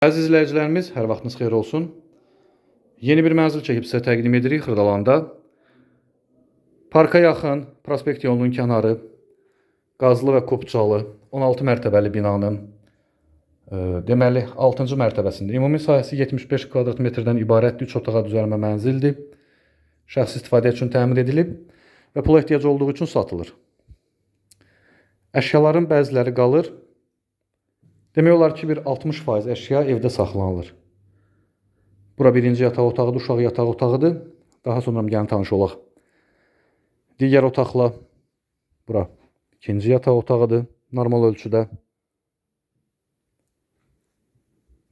Əziz izləyicilərimiz, hər vaxtınız xeyir olsun. Yeni bir mənzil çəkib sizə təqdim edirik Xırdalanda. Parka yaxın, prospekt yolunun kənarı, qazlı və kopçalı 16 mərtəbəli binanın e, deməli 6-cı mərtəbəsində. Ümumi sahəsi 75 kvadrat metrdən ibarət 3 otağa düzəlmə mənzildir. Şəxsi istifadə üçün təmir edilib və pula ehtiyac olduğu üçün satılır. Əşyaların bəziləri qalır, Demək olar ki, bir 60% əşya evdə saxlanılır. Bura birinci yataq otağıdır, uşaq yataq otağıdır. Daha sonra gəlin tanış olaq. Digər otaqla bura ikinci yataq otağıdır, normal ölçüdə.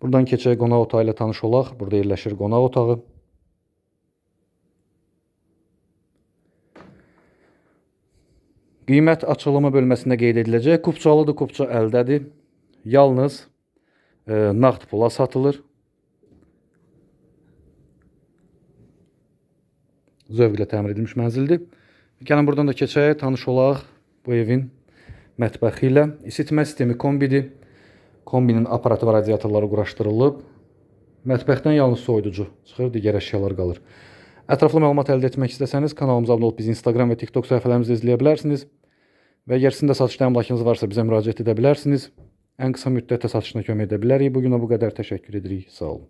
Buradan keçək qonaq otağı ilə tanış olaq. Burada yerləşir qonaq otağı. Qiymət açıqlama bölməsində qeyd ediləcək. Kupçalıdır, kupça əldədir. Yalnız e, nağd pula satılır. Zövqlə təmir edilmiş mənzildir. Gəlin buradan da keçək, tanış olaq bu evin mətbəxi ilə. İsitmə sistemi kombidir. Kombinin aparatı və radiatorları quraşdırılıb. Mətbəxdən yalnız soyuducu çıxır, digər əşyalar qalır. Ətraflı məlumat əldə etmək istəsəniz kanalımıza abunə olub bizi Instagram və TikTok səhifələrimizdə izləyə bilərsiniz. Və əgər sizin də satışda əmlakınız varsa bizə müraciət edə bilərsiniz. Ən qısa müddətdə satışına kömək edə bilərik. Bu günə bu qədər təşəkkür edirik. Sağ olun.